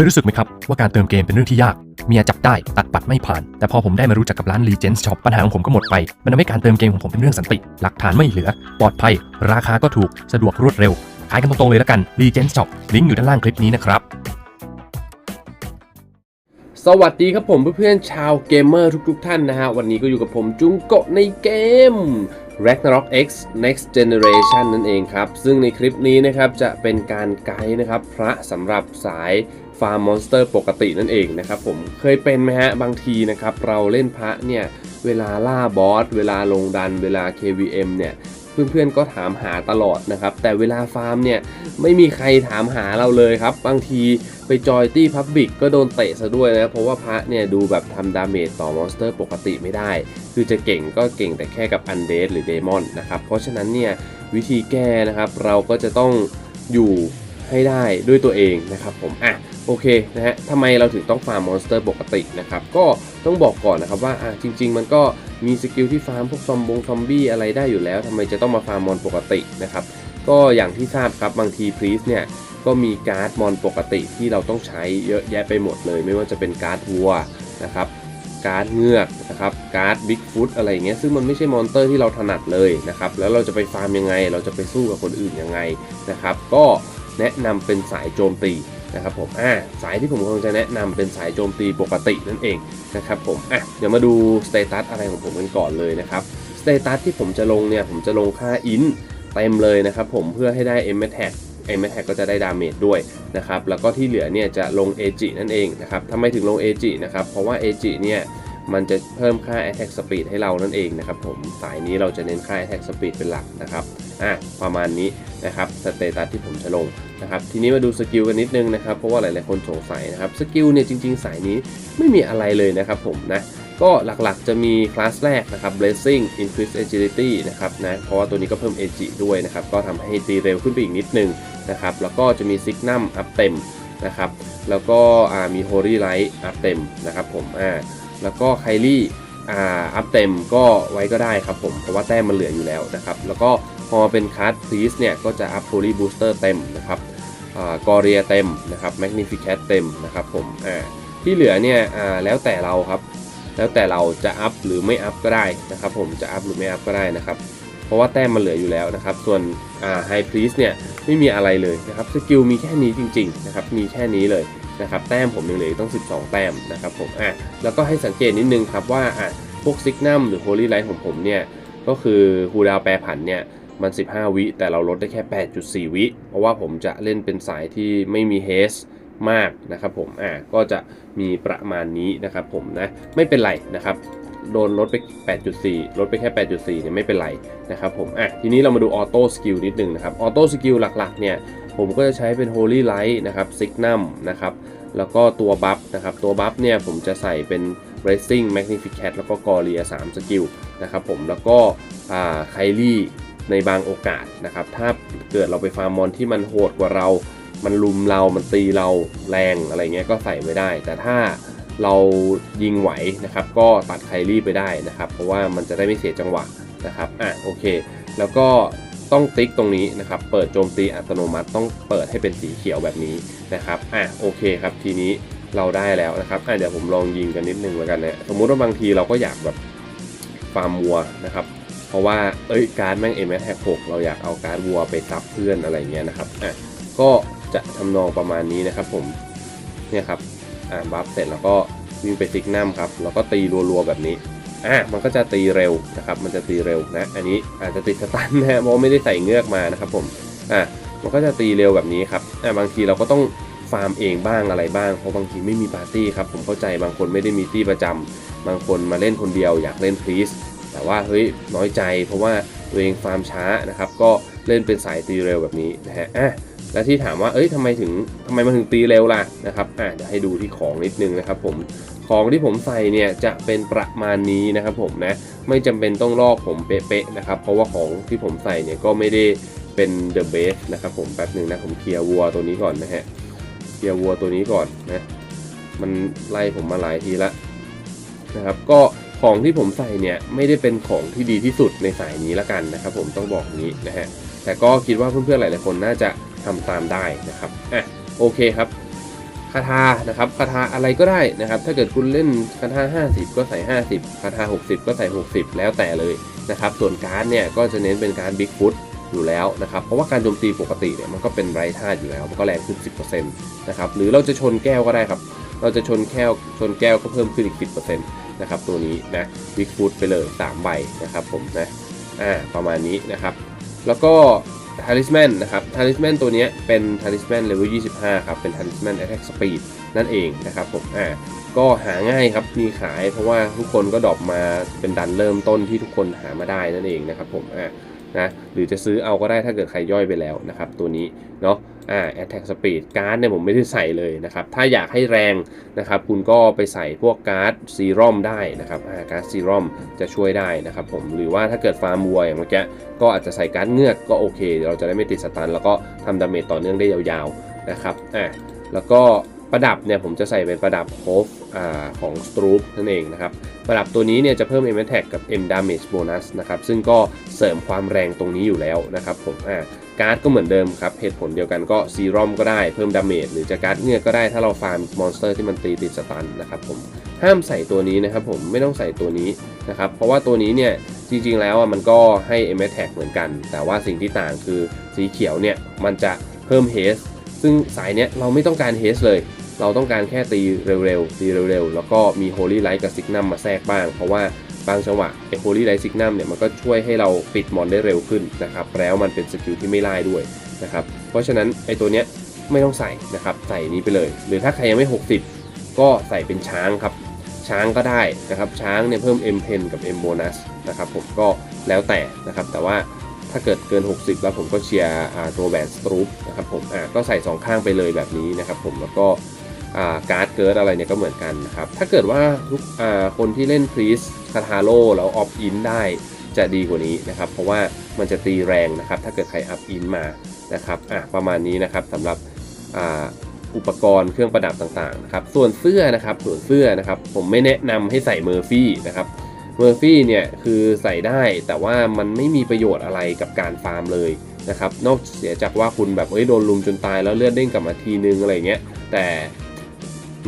คยรู้สึกไหมครับ ว่าการเติมเกมเป็นเรื่องที่ยาก เมียจับได้ตัดบัตรไม่ผ่าน แต่พอผมได้มารู้จักกับร้าน Legends Shop ปัญหาของผมก็หมดไป มันทำให้การเติมเกมของผมเป็นเรื่องสันติ หลักฐานไม่เหลือ ปลอดภัย ราคาก็ถูกสะดวกรวดเร็ว ขายกันตรงๆเลยละกัน Legends Shop ลิงก์อยู่ด้านล่างคลิปนี้นะครับ สวัสดีครับผมเพื่อนๆชาวเกมเมอร์ทุกๆ ท่านนะฮะวันนี้ก็อยู่กับผมจุงโกะในเกม Ragnarok X Next Generation นั่นเองครับ ซึ่งในคลิปนี้นะครับจะเป็นการไกด์นะครับพระสำหรับสาย ฟาร์มมอนสเตอร์ปกตินั่นเองนะครับผมเคยเป็นไหมฮะบางทีนะครับเราเล่นพระเนี่ยเวลาล่าบอสเวลาลงดันเวลา KVM เนี่ยเพื่อนๆก็ถามหาตลอดนะครับ แต่เวลาฟาร์มเนี่ยไม่มีใครถามหาเราเลยครับ บางทีไปจอยตี้พับบิกก็โดนเตะซะด้วยนะ เพราะว่าพระเนี่ยดูแบบทำดาเมจต่อมอนสเตอร์ปกติไม่ได้ คือจะเก่งก็เก่งแต่แค่กับอันเดหรือเดมอนนะครับ เพราะฉะนั้นเนี่ยวิธีแก้นะครับเราก็จะต้องอยู่ให้ได้ด้วยตัวเองนะครับผมอะ โอเคนะฮะทำไมเราถึงต้องฟาร์มมอนสเตอร์ปกตินะครับ ก็ต้องบอกก่อนนะครับว่าจริง ๆ มันก็มีสกิลที่ฟาร์มพวกซอมบงซอมบี้อะไรได้อยู่แล้วทำไมจะต้องมาฟาร์มมอนปกตินะครับ ก็อย่างที่ทราบครับบางทีพรีสเนี่ยก็มีการ์ดมอนปกติที่เราต้องใช้เยอะแยะไปหมดเลย ไม่ว่าจะเป็นการ์ดวัวนะครับการ์ดเงือกนะครับการ์ดบิ๊กฟุตอะไรอย่างเงี้ยซึ่งมันไม่ใช่มอนเตอร์ที่เราถนัดเลยนะครับแล้วเราจะไปฟาร์มยังไง เราจะไปสู้กับคนอื่นยังไงนะครับก็แนะนำเป็นสายโจมตี นะครับผมอ่าสายที่ผมกำลังจะแนะนำเป็นสายโจมตีปกตินั่นเองนะครับผมอะเดี๋ยวมาดูสเตตัสอะไรของผมกันก่อนเลยนะครับสเตตัสที่ผมจะลงเนี่ยผมจะลงค่าอินเต็มเลยนะครับผมเพื่อให้ได้ m อ็มแท็กเอ็มแท็ก็จะได้ดาเมจด้วยนะครับแล้วก็ที่เหลือเนี่ยจะลง AG นั่นเองนะครับทำไมถึงลง AG นะครับเพราะว่า AG เนี่ย มันจะเพิ่มค่า attack speed ให้เรานั่นเองนะครับผมสายนี้เราจะเน้นค่า attack speed เป็นหลักนะครับอะประมาณนี้นะครับสเตตัสที่ผมจะลงนะครับทีนี้มาดูสกิลกันนิดนึงนะครับเพราะว่าหลายๆคนสงสัยนะครับสกิลเนี่ยจริง ๆ สายนี้ไม่มีอะไรเลยนะครับผมนะก็หลักๆจะมีคลาสแรกนะครับ blessing increase agility นะครับนะเพราะว่าตัวนี้ก็เพิ่ม ag ด้วยนะครับก็ทำให้ตีเร็วขึ้นไปอีกนิดนึงนะครับแล้วก็จะมี signum อัพเต็มนะครับแล้วก็มี holy light อัพเต็มนะครับผมอ่า แล้วก็ไคลี่อ่าอัพเต็มก็ไว้ก็ได้ครับผม เพราะว่าแต้มมันเหลืออยู่แล้วนะครับ แล้วก็พอเป็นคัสพรีสเนี่ย ก็จะอัพ holy booster เต็มนะครับอ่ากอเรียเต็มนะครับ magnificat เต็มนะครับผมอ่าที่เหลือเนี่ยอ่าแล้วแต่เราครับ แล้วแต่เราจะอัพหรือไม่อัพก็ได้นะครับผมจะอัพหรือไม่อัพก็ได้นะครับ เพราะว่าแต้มมันเหลืออยู่แล้วนะครับ ส่วนอ่าไฮพรีสเนี่ยไม่มีอะไรเลยนะครับสกิลมีแค่นี้จริงๆนะครับมีแค่นี้เลย นะครับแต้มผมยังเหลืออีกต้อง 12 แต้มนะครับผมอะแล้วก็ให้สังเกตนิดนึงครับว่าอะพวกซิกนัมหรือโฮลี่ไลท์ของผมเนี่ยก็คือคูดาวแปรผันเนี่ยมัน 15 วิ แต่เราลดได้แค่ 8.4 วิ เพราะว่าผมจะเล่นเป็นสายที่ไม่มีเฮสมากนะครับผมอ่าก็จะมีประมาณนี้นะครับผมนะไม่เป็นไรนะครับโดนลดไป 8.4 ลดไปแค่ 8.4 เนี่ยไม่เป็นไรนะครับผม อะ ทีนี้เรามาดูออโต้สกิลนิดนึงนะครับ ออโต้สกิลหลักๆ เนี่ย ผมก็จะใช้เป็น Holy Light นะครับ Signum นะครับ แล้วก็ตัวบัฟนะครับ ตัวบัฟเนี่ยผมจะใส่เป็น Racing Magnificat แล้วก็ Gloria 3สกิลนะครับผม แล้วก็อ่าไคลี่ในบางโอกาสนะครับ ถ้าเกิดเราไปฟาร์มมอนที่มันโหดกว่าเรา มันลุมเรา มันตีเราแรงอะไรเงี้ยก็ใส่ไม่ได้ แต่ถ้าเรายิงไหวนะครับ ก็ตัดไคลี่ไปได้นะครับ เพราะว่ามันจะได้ไม่เสียจังหวะนะครับ อะโอเค แล้วก็ ต้องติ๊กตรงนี้นะครับ เปิดโจมตีอัตโนมัติต้องเปิดให้เป็นสีเขียวแบบนี้นะครับอะโอเคครับทีนี้เราได้แล้วนะครับอะเดี๋ยวผมลองยิงกันนิดนึงแล้วกันนะสมมุติว่าบางทีเราก็อยากแบบฟาร์มวัวนะครับ เพราะว่าเอ้ยการดแม่งเอ็มแอท็กหกเราอยากเอาการดวัวไปซับเพื่อนอะไรเงี้ยนะครับอะก็จะทำนองประมาณนี้นะครับผมเนี่ยครับอ่าบัฟเสร็จแล้วก็วิ่งไปซิกนัมครับแล้วก็ตีรัวๆแบบนี้ อะมันก็จะตีเร็วนะครับ มันจะตีเร็วนะ อันนี้อาจจะติดสตันนะเพราะไม่ได้ใส่เงือกมานะครับผมอะมันก็จะตีเร็วแบบนี้ครับอะบางทีเราก็ต้องฟาร์มเองบ้างอะไรบ้าง เพราะบางทีไม่มีปาร์ตี้ครับ ผมเข้าใจบางคนไม่ได้มีตี้ประจำบางคนมาเล่นคนเดียวอยากเล่นพลีสแต่ว่าเฮ้ยน้อยใจ เพราะว่าตัวเองฟาร์มช้านะครับ ก็ เล่นเป็นสายตีเร็วแบบนี้นะฮะอะและที่ถามว่าเอ้ยทำไมถึงทำไมมันถึงตีเร็วล่ะนะครับอะเดี๋ยวให้ดูที่ของนิดนึงนะครับผมของที่ผมใส่เนี่ยจะเป็นประมาณนี้นะครับผมนะไม่จำเป็นต้องลอกผมเป๊ะๆนะครับ เพราะว่าของที่ผมใส่เนี่ยก็ไม่ได้เป็นเดอะเบสนะครับผมแป๊บหนึ่งนะผมเคลียร์วัวตัวนี้ก่อนนะฮะเคลียร์วัวตัวนี้ก่อนนะมันไล่ผมมาหลายทีละนะครับ ก็ของที่ผมใส่เนี่ยไม่ได้เป็นของที่ดีที่สุดในสายนี้ละกันนะครับผมต้องบอกนี้นะฮะ แต่ก็คิดว่าเพื่อนๆหลายๆคนน่าจะทำตามได้นะครับอะโอเคครับคาถานะครับคาถาอะไรก็ได้นะครับ ถ้าเกิดคุณเล่นคาถา50 ก็ใส่ 50คาถา60 ก็ใส่ 60 แล้วแต่เลยนะครับ ส่วนการ์ดเนี่ยก็จะเน้นเป็นการบิ๊กฟุตอยู่แล้วนะครับ เพราะว่าการโจมตีปกติเนี่ยมันก็เป็นไร้ธาตุอยู่แล้ว มันก็แรงขึ้น 10%นะครับ หรือเราจะชนแก้วก็ได้ครับ เราจะชนแก้ว ชนแก้วก็เพิ่มขึ้นอีก 10%นะครับ ตัวนี้นะบิ๊กฟุตไปเลย 3 ใบนะครับผมนะ อ่า ประมาณนี้นะครับ แล้วก็ทาริสแมนนะครับทาริสแมนตัวนี้เป็นทาริสแมนเลเวล25 ครับ เป็นทาริสแมน Attack Speed นั่นเองนะครับผมอ่าก็หาง่ายครับมีขายเพราะว่าทุกคนก็ดรอปมาเป็นดันเริ่มต้นที่ทุกคนหามาได้นั่นเองนะครับผมอ่านะหรือจะซื้อเอาก็ได้ถ้าเกิดใครย่อยไปแล้วนะครับตัวนี้เนาะ อ่า Attack Speed การ์ดเนี่ยผมไม่ได้ใส่เลยนะครับ ถ้าอยากให้แรงนะครับ คุณก็ไปใส่พวกการ์ดซีรอมได้นะครับอ่าการ์ดซีรอมจะช่วยได้นะครับผมหรือว่าถ้าเกิดฟาร์มวัวอย่างเมื่อกี้ก็อาจจะใส่การดเงือกก็โอเค เราจะได้ไม่ติดสตันแล้วก็ทำดาเมจต่อเนื่องได้ยาวๆนะครับอะแล้วก็ประดับเนี่ยผมจะใส่เป็นประดับโฮฟอ่าของสตรูปนั่นเองนะครับ ประดับตัวนี้เนี่ยจะเพิ่ม M Attack กับ M Damage Bonus นะครับ ซึ่งก็เสริมความแรงตรงนี้อยู่แล้วนะครับผมอ่า การ์ดก็เหมือนเดิมครับ เหตุผลเดียวกันก็ซีรอมก็ได้เพิ่มดาเมจหรือจะการ์ดเงือกก็ได้ถ้าเราฟาร์มมอนสเตอร์ที่มันตีติดสตันนะครับผมห้ามใส่ตัวนี้นะครับผมไม่ต้องใส่ตัวนี้นะครับเพราะว่าตัวนี้เนี่ยจริงๆแล้วอะมันก็ให้ m อ t a g เหมือนกัน แต่ว่าสิ่งที่ต่างคือสีเขียวเนี่ยมันจะเพิ่ม haste ซึ่งสายเนี้ยเราไม่ต้องการ haste เลย เราต้องการแค่ตีเร็วๆตีเร็วๆแล้วก็มี holy light กับ signum มาแทรกบ้าง เพราะว่า บางจังหวะไอ้ holy Light Sigma เนี่ยมันก็ช่วยให้เราปิดมอนได้เร็วขึ้นนะครับแล้วมันเป็นสกิลที่ไม่ไล่ด้วยนะครับเพราะฉะนั้นไอ้ตัวเนี้ยไม่ต้องใส่นะครับใส่นี้ไปเลย หรือถ้าใครยังไม่ 60 ก็ใส่เป็นช้างครับช้างก็ได้นะครับช้างเนี่ยเพิ่ม M pen กับ M bonus นะครับผมก็แล้วแต่นะครับแต่ว่าถ้าเกิดเกิน 60 แล้วผมก็เชียร์ตัวแบนสตรูปนะครับผมอ่าก็ใส่ 2 ข้างไปเลยแบบนี้นะครับผมแล้วก็ การ์ดเกิร์ดอะไรเนี่ยก็เหมือนกันนะครับ ถ้าเกิดว่าทุกคนที่เล่นพรีสคาทาโลแล้วออฟอินได้จะดีกว่านี้นะครับ เพราะว่ามันจะตีแรงนะครับ ถ้าเกิดใครอัพอินมานะครับอะประมาณนี้นะครับสำหรับอุปกรณ์เครื่องประดับต่างๆนะครับ ส่วนเสื้อนะครับ ส่วนเสื้อนะครับ ผมไม่แนะนำให้ใส่เมอร์ฟี่นะครับ เมอร์ฟี่เนี่ยคือใส่ได้แต่ว่ามันไม่มีประโยชน์อะไรกับการฟาร์มเลยนะครับ นอกเสียจากว่าคุณแบบเอ้ยโดนลุมจนตายแล้วเลือดเด้งกลับมาทีนึงอะไรเงี้ย แต่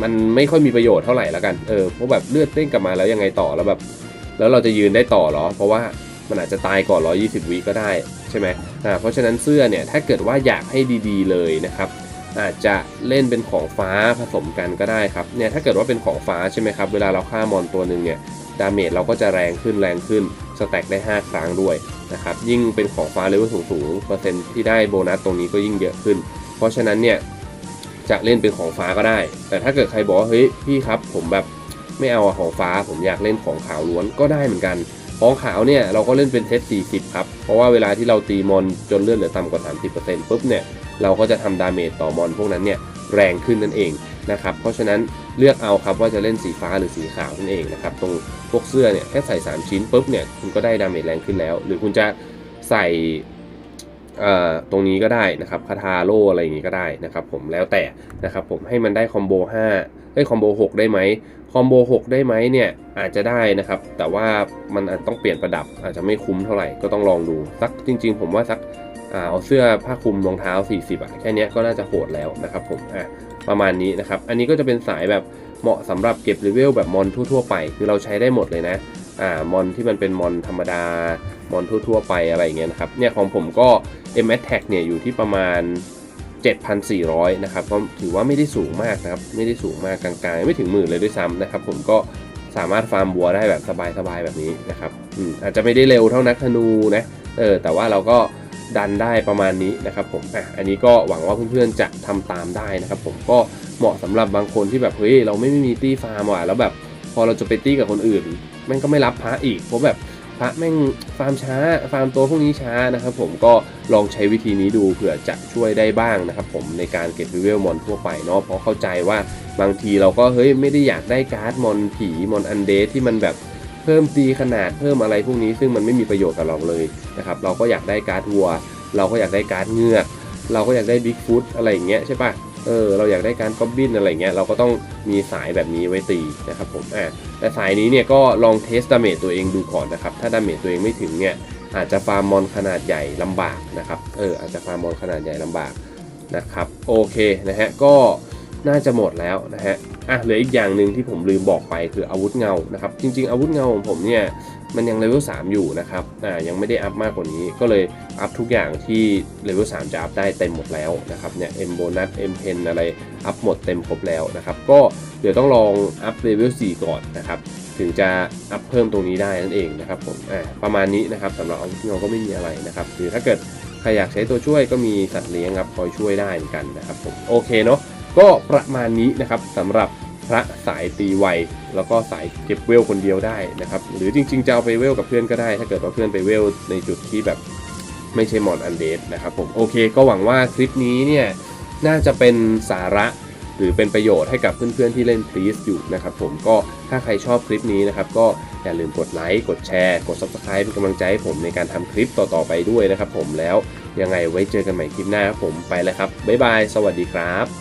มันไม่ค่อยมีประโยชน์เท่าไหร่แล้วกันเออเพราะแบบเลือดเด้งกลับมาแล้วยังไงต่อแล้วแบบ แล้วเราจะยืนได้ต่อเหรอ เพราะว่ามันอาจจะตายก่อน 120 วิก็ได้ใช่ไหมอ่าเพราะฉะนั้นเสื้อเนี่ยถ้าเกิดว่าอยากให้ดีๆเลยนะครับ อาจจะเล่นเป็นของฟ้าผสมกันก็ได้ครับเนี่ยถ้าเกิดว่าเป็นของฟ้าใช่ไหมครับเวลาเราฆ่ามอนตัวหนึ่งเนี่ยดาเมจเราก็จะแรงขึ้นแรงขึ้นสแต็กได้ 5 ครั้งด้วยนะครับยิ่งเป็นของฟ้าเลเวลสูงๆเปอร์เซ็นต์ที่ได้โบนัสตรงนี้ก็ยิ่งเยอะขึ้น เพราะฉะนั้นเนี่ย จะเล่นเป็นของฟ้าก็ได้ แต่ถ้าเกิดใครบอกว่าเฮ้ยพี่ครับผมแบบไม่เอาอะของฟ้าผมอยากเล่นของขาวล้วนก็ได้เหมือนกัน ของขาวเนี่ยเราก็เล่นเป็นเซต40 ครับ เพราะว่าเวลาที่เราตีมอนจนเลือดเหลือต่ำกว่า 30%ปุ๊บเนี่ยเราก็จะทำดาเมจต่อมอนพวกนั้นเนี่ยแรงขึ้นนั่นเองนะครับ เพราะฉะนั้นเลือกเอาครับว่าจะเล่นสีฟ้าหรือสีขาวนั่นเองนะครับตรงพวกเสื้อเนี่ยแค่ใส่ 3 ชิ้นปุ๊บเนี่ยคุณก็ได้ดาเมจแรงขึ้นแล้ว หรือคุณจะใส่ ตรงนี้ก็ได้นะครับคาทาโลอะไรอย่างงี้ก็ได้นะครับผมแล้วแต่นะครับผมให้มันได้คอมโบ5ได้คอมโบ6ได้ไหมคอมโบ6ได้ไหมเนี่ยอาจจะได้นะครับ แต่ว่ามันอาจต้องเปลี่ยนประดับอาจจะไม่คุ้มเท่าไหร่ก็ต้องลองดูสักจริง ๆ ผมว่าสักเอาเสื้อผ้าคลุมรองเท้า 40อะแค่นี้ก็น่าจะโหดแล้วนะครับผมอะประมาณนี้นะครับ อันนี้ก็จะเป็นสายแบบเหมาะสำหรับเก็บเลเวลแบบมอนทั่วๆไป คือเราใช้ได้หมดเลยนะ อ่ามอนที่มันเป็นมอนธรรมดามอนทั่วๆไปอะไรอย่างเงี้ยนะครับเนี่ยของผมก็ M a t t a c เนี่ยอยู่ที่ประมาณ 7,400 นะครับก็ถือว่าไม่ได้สูงมากนะครับ ไม่ได้สูงมากกลางๆ ไม่ถึงหมื่นเลยด้วยซ้ำนะครับผมก็สามารถฟาร์มบัวได้แบบสบายๆแบบนี้นะครับอืมอาจจะไม่ได้เร็วเท่านักธนูนะเออแต่ว่าเราก็ดันได้ประมาณนี้นะครับผมอะอันนี้ก็หวังว่าเพื่อนๆจะทำตามได้นะครับผมก็เหมาะสำหรับบางคนที่แบบเฮ้ยเราไม่มีตี้ฟาร์มว่ะแล้วแบบ พอเราจะไปตี้กับคนอื่นแม่งก็ไม่รับพระอีกเพราะแบบพระแม่งฟาร์มช้า ฟาร์มตัวพวกนี้ช้านะครับผมก็ลองใช้วิธีนี้ดูเผื่อจะช่วยได้บ้างนะครับผมในการเก็บรีเวลมอนทั่วไปเนาะเพราะเข้าใจว่าบางทีเราก็เฮ้ยไม่ได้อยากได้การ์ดมอนผีมอนอันเดทที่มันแบบเพิ่มตีขนาดเพิ่มอะไรพวกนี้ซึ่งมันไม่มีประโยชน์กับเราเลยนะครับเราก็อยากได้การ์ดวัว เราก็อยากได้การ์ดเงือก เราก็อยากได้บิ๊กฟุตอะไรอย่างเงี้ยใช่ปะ เออเราอยากได้การ์ดกอบบินอะไรเงี้ยเราก็ต้องมีสายแบบนี้ไว้ตีนะครับผมอะแต่สายนี้เนี่ยก็ลองเทสดาเมจตัวเองดูก่อนนะครับถ้าดาเมจตัวเองไม่ถึงเนี่ยอาจจะฟาร์มมอนขนาดใหญ่ลำบากนะครับเอออาจจะฟาร์มมอนขนาดใหญ่ลำบากนะครับโอเคนะฮะก็ น่าจะหมดแล้วนะฮะอะเหลืออีกอย่างหนึ่งที่ผมลืมบอกไปคืออาวุธเงานะครับจริง ๆ อาวุธเงาของผมเนี่ยมันยังเลเวล3อยู่นะครับอ่ายังไม่ได้อัพมากกว่านี้ ก็เลยอัพทุกอย่างที่เลเวล3จะอัพได้เต็มหมดแล้วนะครับเนี่ย M โบนัส M เพนอะไรอัพหมดเต็มครบแล้วนะครับก็เดี๋ยวต้องลองอัพเลเวล4ก่อนนะครับถึงจะอัพเพิ่มตรงนี้ได้นั่นเองนะครับผมอ่าประมาณนี้นะครับสำหรับอาวุธเงาก็ไม่มีอะไรนะครับหรือถ้าเกิดใครอยากใช้ตัวช่วยก็มีสัตว์เลี้ยงครับคอยช่วยได้เหมือนกันนะครับผมโอเคเนาะ ก็ประมาณนี้นะครับสำหรับพระสายตีไวแล้วก็สายเก็บเวลคนเดียวได้นะครับหรือจริงๆจะเอาไปเวลกับเพื่อนก็ได้ ถ้าเกิดว่าเพื่อนไปเวลในจุดที่แบบไม่ใช่มอนอันเดสนะครับผมโอเคก็หวังว่าคลิปนี้เนี่ยน่าจะเป็นสาระหรือเป็นประโยชน์ให้กับเพื่อนๆที่เล่นพลีสอยู่นะครับผมก็ถ้าใครชอบคลิปนี้นะครับก็อย่าลืมกดไลค์กดแชร์ กด Subscribe เป็นกำลังใจให้ผมในการทำคลิปต่อๆไปด้วยนะครับผมแล้วยังไงไว้เจอกันใหม่คลิปหน้าครับผมไปแล้วครับบ๊ายบาย สวัสดีครับ